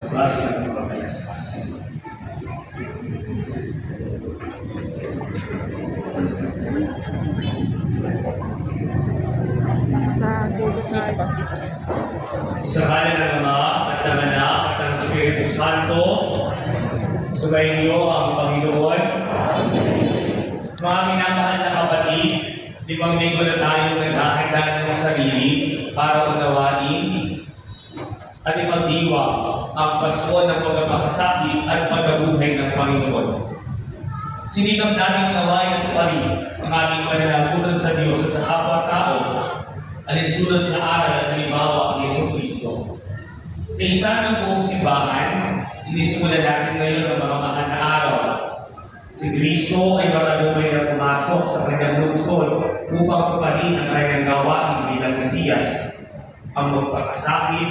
Ng. Sa kanya ng Ama at ng Anak at ng Espiritu Santo, subayin niyo ang Panginoon. Mga minamahal na kapatid, limang linggo na tayo naghahanda ng sarili para unawain at ipagdiwa ang Pasko ng pagkakasakit at pagkabuhay ng Panginoon. Sinikap natin unawain at parin ang ating pananagutan sa Diyos at sa kapwa-tao alinsunod sa aral at halimbawa ang Yeso Kristo. Sa isa ng buong simbahan, sinisimulan natin ngayon ang mga mahal na araw. Si Kristo ay matalumay na pumasok sa kanyang lungsod upang tuparin ang kanyang gawain bilang Mesiyas. Ang magpakasakit,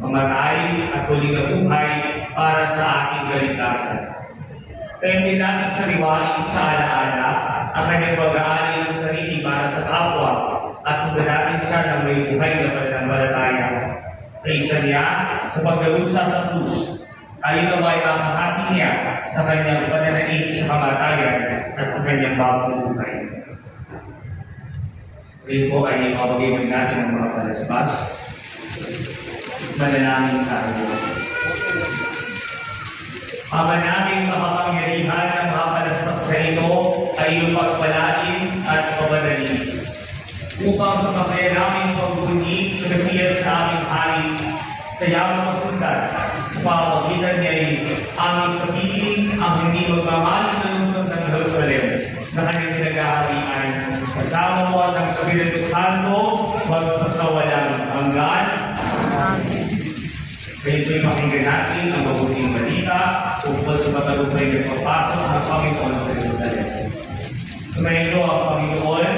mamatay at huling na buhay para sa ating kaligtasan. Kaya hindi natin sariwain sa alaala ang kanyang pag-aali ng sarili para sa kapwa at sundalatin siya ng may buhay na pananampalataya. Kaysa niya, sa pagdalusa sa krus, tayo naman ay makahati niya sa kanyang pananaig sa kamatayan at sa kanyang bagong buhay. Rin po ay mapag-ibig natin ang mga palaspas. Manalangin tayo. Ama namin makapangyarihan ng mga palaspas na ito ay iyong pagpalain at pabadalin. Upang sa masaya namin pagbunyi sa Mesiyas na aming hari, sa yamang masundan, pamagitan niya ay aming sabihin ang hindi magmamali na lungsod ng Jerusalem na kanyang pinag-aharian. Kasama mo at ang Espiritu Santo, magpasawalang hanggan. Kaya ito'y pakinggan natin ang mabuting balita ukol sa matagumpay ng pagpasok ng Panginoon sa Jerusalem. Sumayin ang Panginoon,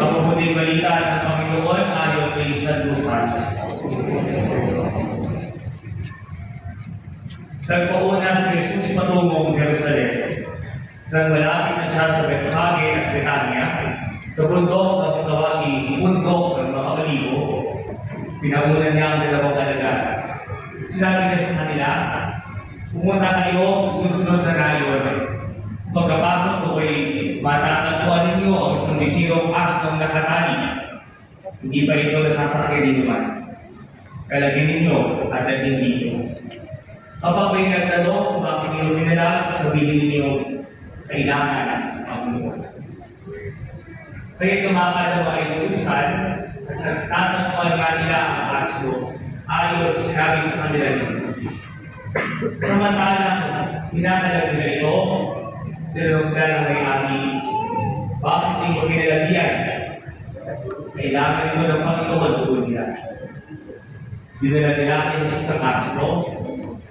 ang mabuting balita ng Panginoon ayon kay San Lucas. Nagpauna si Sinabi niya sa kanila, pumunta kayo susunod na nayon. Sa pagkapasok ko ay matatagpuan ninyo ang isang bisirong asnong nakatali. Hindi pa ito nasasakay din naman. Kalagin ninyo at dalhin dito. Kapag may nagtanong kung bakit niyo pinala, sabihin ninyo, kailangan ang Panginoon. Kaya kumakalawa ay lusan at nagtatagpuan nga nila ang asno ayon sa sa kanila ni Jesus. Samantalang hinakalag nila ito, tinanong sila ng may-ari, bakit hindi mo kinalagyan? Kailangan ito ng Panginoon tuloy nila. Dinala nila ang Jesus sa asno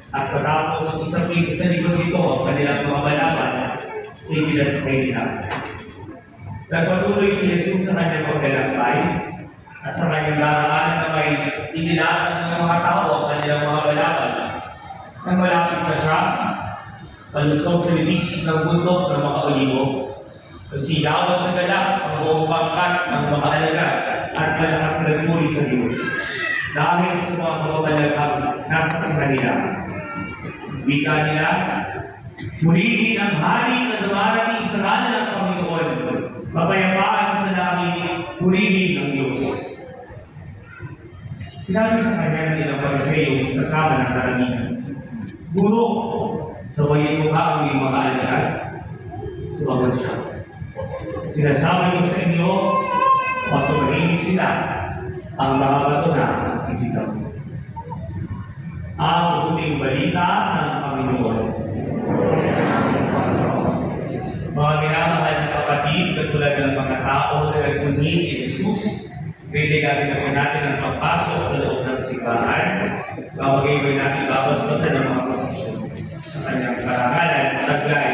at patapos isang pito sa likod nito ang kanilang mga malaman sa ipinasakay nila. Nagpatuloy si Jesus sa kanyang paglalakbay at sa kanyang daraanan na may inilaan ng mga tao ang kanilang mga balaban. Nang malapit na siya, palusong sa libis ng bundok ng mga olibo. Nagsilawan sa galak ang buong pangkat ng mga alagad at malakas na nagmuli sa Diyos. Dahil sa mga kapapalagang nasa sa kanila. Wika nila, Murihin ang hari na dumarating sa ngalan ng Panginoon. Mapayapaan Sinabi sa kanya ng ilang pariseyo kasama ng karamihan. Guro, sabayin mo ka ang iyong mga alagad. Sumagot siya. Sinasabi ko sa inyo, pag tumahimik sila, ang mga bato na sisigaw. Ang mabuting balita ng Panginoon. Mga minamahal na kapatid, katulad ng mga tao na nagpunit Piligamin natin ang pagpasok sa loob ng simbahan. Kapag-ibay natin babas-basan mga posisyon sa kanyang karangalan at taglay